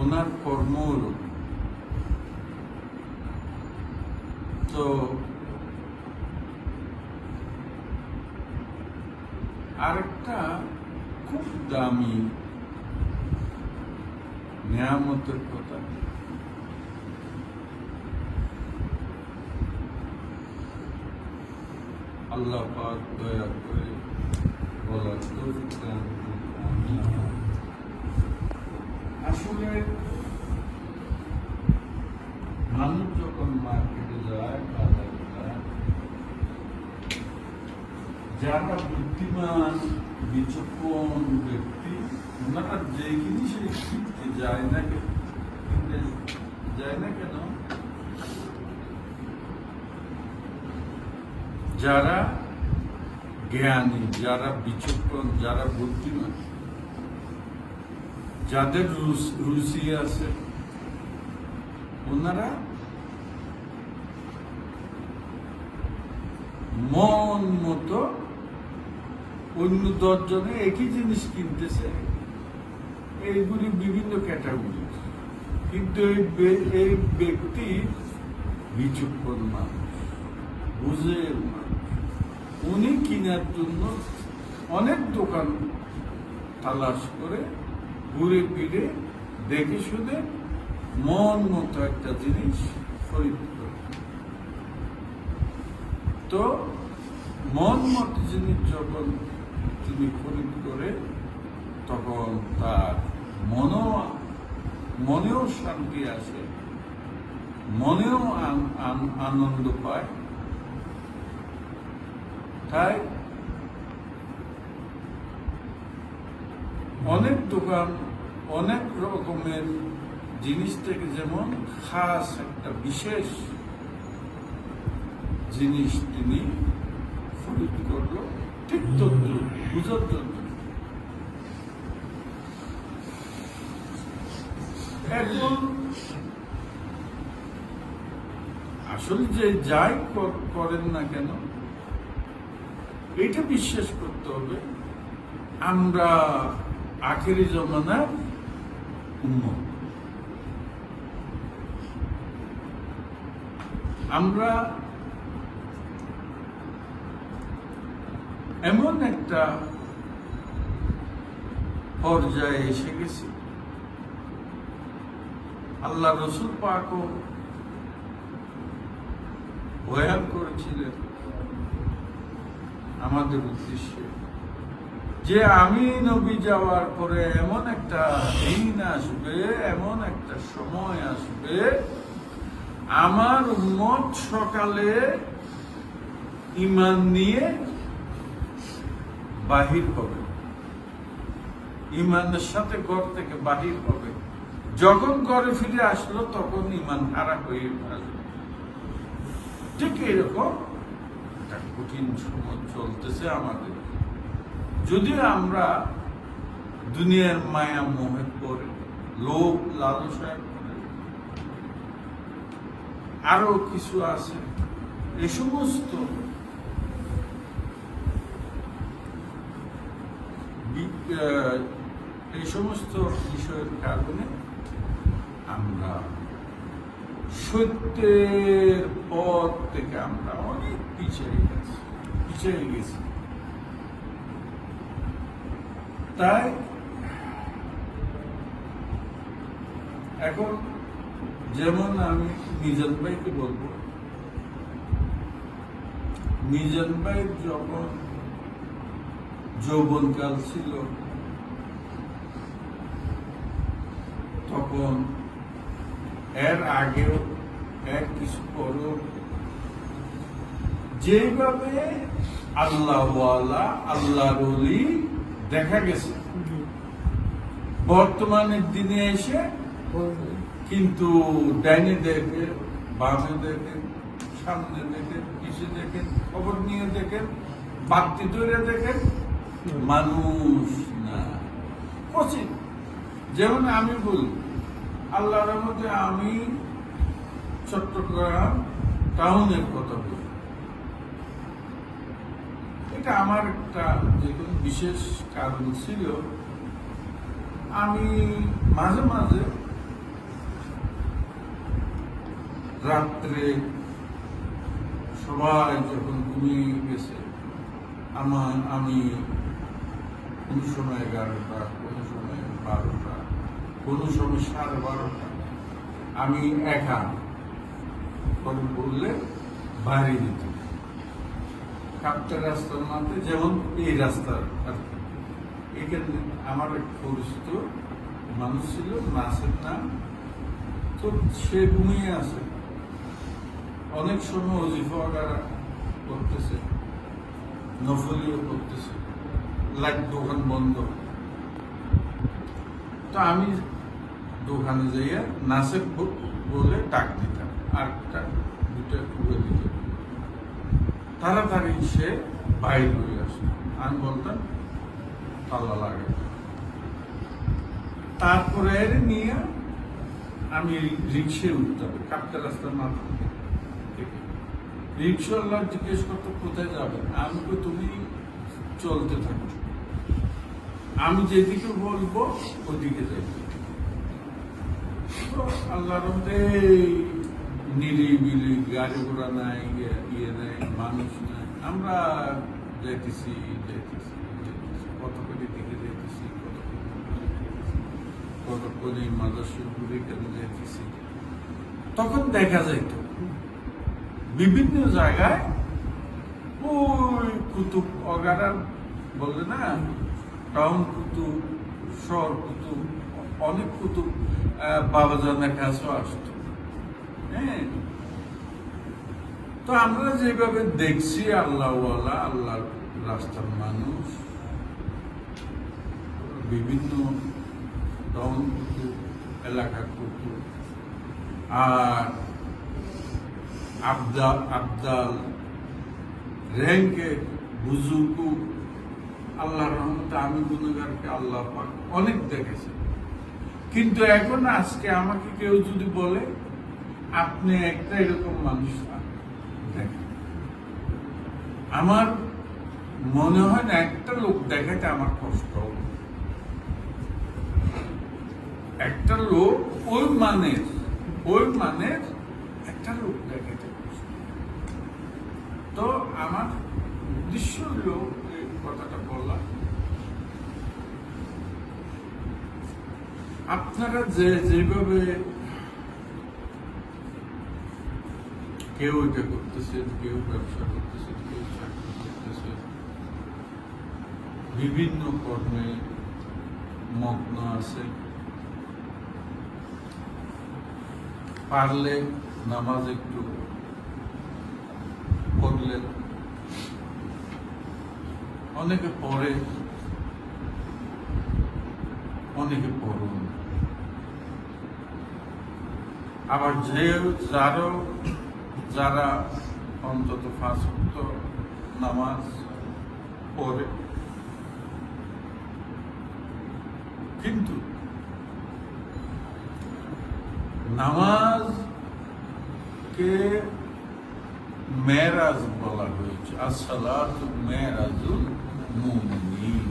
ওনার কর্ম। তো আরেকটা খুব দামি নিয়ামতের কথা আল্লাহ পাক দয়া করে বলার করুন। আসলে মানুষ যখন মার্কেটে যায়, বাজারে যারা বুদ্ধিমান, বিচক্ষণ ব্যক্তি, ওনারা যে জিনিসে কিনতে যায় না কেন কিনতে যায় না কেন, যারা জ্ঞানী, যারা বিচক্ষণ, যারা বুদ্ধিমান যাদের রুচ- আছে, ওনারা মন মতো অন্য দশজনে একই জিনিস কিনতেছে। এইগুলি বিভিন্ন ক্যাটাগরি কিন্তু এই ব্যক্তি বিচক্ষণ মানুষ বুঝে উনি কেনার জন্য অনেক দোকান তালাশ করে ঘুরে ফিরে দেখে শুনে মন মতো একটা জিনিস তো মন মতো জিনিস যখন তিনি খরিদ করে, তখন তার মনও মনেও শান্তি আসে, মনেও আন- আন- আনন্দ পায়। তাই অনেক দোকান, অনেক রকমের জিনিস থেকে যেমন খাস একটা বিশেষ জিনিস তিনি করল, ঠিক বুঝার জন্য এখন আসলে যে যাই কর- করেন না কেন, এটা বিশ্বাস করতে হবে, আমরা আখেরি জমানার উন্মত আমরা এমন একটা পর্যায়ে এসে গেছি। আল্লাহ রসুল পাকও বয়ান করেছিলেন আমাদের উদ্দেশ্যে। যে আমি নবী যাওয়ার পরে এমন একটা দিন আসবে, এমন একটা সময় আসবে, আমার উম্মত সকালে ইমান নিয়ে বাহির হবে। ইমানের সাথে ঘর থেকে বাহির হবে। যখন ঘরে ফিরে আসলো, তখন ইমান হারা হয়ে আসবে। ঠিক এরকম একটা কঠিন সময় চলতেছে আমাদের। যদি আমরা দুনিয়ার মায়া মোহে পড়ে লোভ লালসায় পড়ে আরও কিছু আছে, এ সমস্ত এই সমস্ত বিষয়ের কারণে আমরা সত্যের পথ থেকে আমরা অনেক পিছিয়ে গেছি পিছিয়ে গেছি। তাই এখন যেমন আমি মিজান ভাইকে বলব মিজান ভাই যখন যৌবনকাল ছিল, তখন এর আগেও এক কিছু পরেও যেভাবে আল্লাহওয়ালা আল্লাহ রলি দেখা গেছে। বর্তমানের দিনে এসে, কিন্তু ডাইনে দেখে বামে দেখেন সামনে দেখেন পিছে দেখেন খবর নিয়ে দেখেন, বাড়তি ধরে দেখেন, মানুষ না। কচিন যেমন আমি বলি, আল্লাহর মধ্যে আমি চট্টগ্রাম টাউনের কথা বলি। এটা আমার একটা যেগুলো বিশেষ কারণ ছিল আমি মাঝে মাঝে রাত্রে সবাই যখন ঘুমিয়ে গেছে, আমার আমি কোনো সময় এগারোটা, কোনো সময় বারোটা, কোনো সময় সাড়ে বারোটা, আমি একা করে বললে বাইরে যেত কাপটা রাস্তার মাঝে যেমন এই রাস্তার আর এখানে আমার এক পরিচিত মানুষ ছিল নাম। তো সে ঘুমিয়ে আছে। অনেক সময় করতেছে, নফলিও করতেছে লাইট দোকান বন্ধ। তো আমি দোকানে যাইয়া নাসের ব- বলে ডাক দিতাম, আর দুটা খুলে দিত তাড়াতাড়ি সে বাইর হয়ে আসে আমি বলতাম তাল্লা লাগে। তারপরে নিয়ে আমি রিক্সায় উঠতাম কাপটা রাস্তার মাথা রিক্সাওয়ালা জিজ্ঞেস করতো, কোথায় যাবে? আমি তো তুমি চলতে থাকো। আমি যেদিকে বলব, ওদিকে যাই। আল্লাহর নিরিবিলি, গাড়ি ঘোড়া নাই ইয়ে নাই, মানুষ নাই, আমরা যাইতেছি যাইতেছি। দিকে মাদাসুর কেন যাইতেছি তখন দেখা যাইত, বিভিন্ন জায়গায় ওই কুতুব অগারা বলে না, টাউন কুতুব, শহর কুতুব, অনেক কুতুব বাবাজানের কাছেও আসতো। হ্যাঁ। তো আমরা যেভাবে দেখছি, আল্লাহওয়ালা, আল্লাহর রাস্তার মানুষ বিভিন্ন টাউন কুতুব এলাকা কুতুব আর আবদাল আবদাল র্যাঙ্কে বুজুর্গ আল্লাহর রহমতে আমি গুণগারকে আল্লাহ পাক অনেক দেখেছি কিন্তু এখন আজকে আমাকে কেউ যদি বলে, আপনি একটা এরকম মানুষ দেখেন। আমার মনে হয় না একটা লোক দেখাতে আমার কষ্ট হবে। একটা লোক ওই মানের ওই মানের একটা লোক দেখাতে তো আমার উদ্দেশ্য হলো এই কথাটা বলা। আপনারা যে যেভাবে কেউ এটা করতেছেন কেউ ব্যবসা করতেছেন কেউ চাকরি করতেছেন বিভিন্ন কর্মে মগ্ন আছে। পারলে নামাজ একটু পড়লেন অনেকে পড়ে, অনেকে পড়ুন। আবার যে যারও, যারা অন্তত ফাঁসক্ত নামাজ পড়ে, কিন্তু নামাজ কে মেরাজ বলা হয়েছে। আসসালাত মেরাজুল মুমিনিন।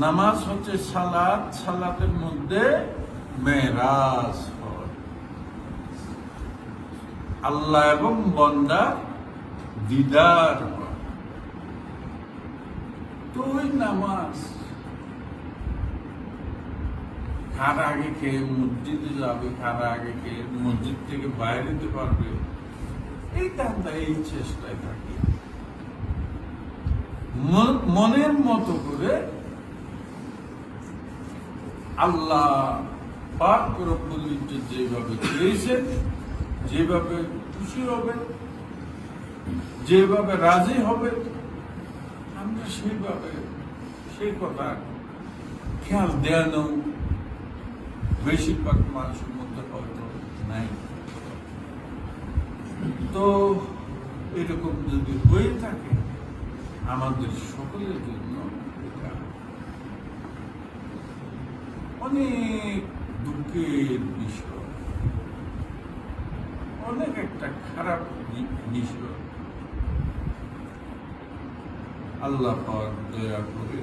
নামাজ হচ্ছে সালাত, সালাতের মধ্যে মেরাজ হয়। আল্লাহ এবং বন্দা দিদার তো ওই নামাজ কার আগে খেয়ে মসজিদে যাবে কার আগে খেয়ে মসজিদ থেকে বাইরে যেতে পারবে? এই দান্দা এই চেষ্টায় থাকি। মন- মনের মতো করে আল্লাহ যেভাবে চেয়েছেন যেভাবে খুশি হবে, যেভাবে রাজি হবে, আমরা সেইভাবে সেই কথা খেয়াল দেয়ানো বেশিরভাগ মানুষের মধ্যে হয়তো নাই। তো এরকম যদি হয়ে থাকে, আমাদের সকলের জন্য এটা অনেক দুঃখের বিষয়। অনেক একটা খারাপ বিষয়। আল্লাহ দয়া করে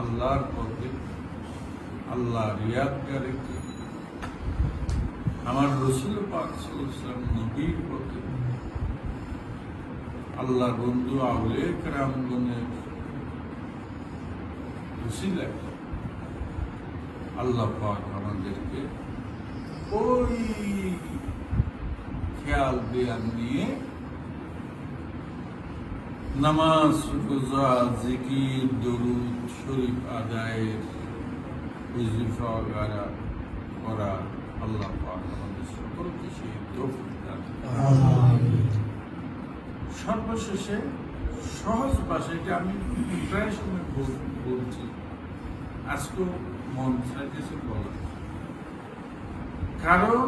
আল্লাহর পথে আল্লাহ আমার রসুল নবীর পথে আল্লাহ বন্ধু আউলে রামগণের আল্লাহ পাক আমাদেরকে ওই খেয়াল দেয়ার নিয়ে নামাজ, রোজা, জিকির, দরুদ শরীফ আদায়ের উজিফা গারা করা আল্লাহ আমাদের সকলকে সেই তৌফিক দান সর্বশেষে সহজ ভাষায় এটা আমি প্রায় সময় বলছি আজকেও মন চাইতেছে বলা কারণ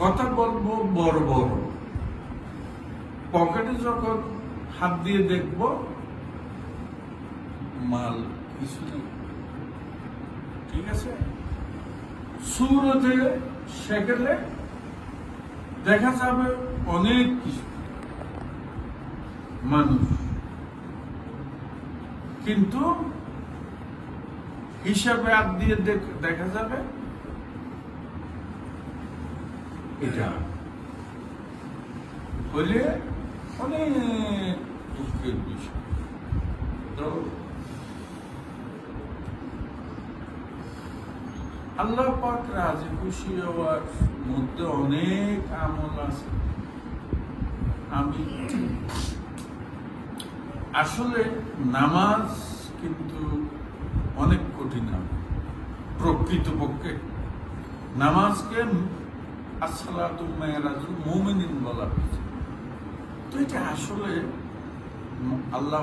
কথা বলব বড় বড় পকেটে যখন হাত দিয়ে দেখব মাল কিছু নেই ঠিক আছে? সুরতে সেকেলে দেখা যাবে অনেক কিছু। মানুষ। কিন্তু হিসাবে হাত দিয়ে দেখা যাবে এটা। হলে অনেক দুঃখের বিষয়। তো আল্লাহ পাক রাজি খুশি হওয়ার মধ্যে অনেক আমল আছে আমি আসলে নামাজ কিন্তু অনেক কঠিন। প্রকৃতপক্ষে নামাজকে আসসালাতু মেহরাজুল মুমিনিন বলা হয়েছে তো এটা আসলে আল্লাহ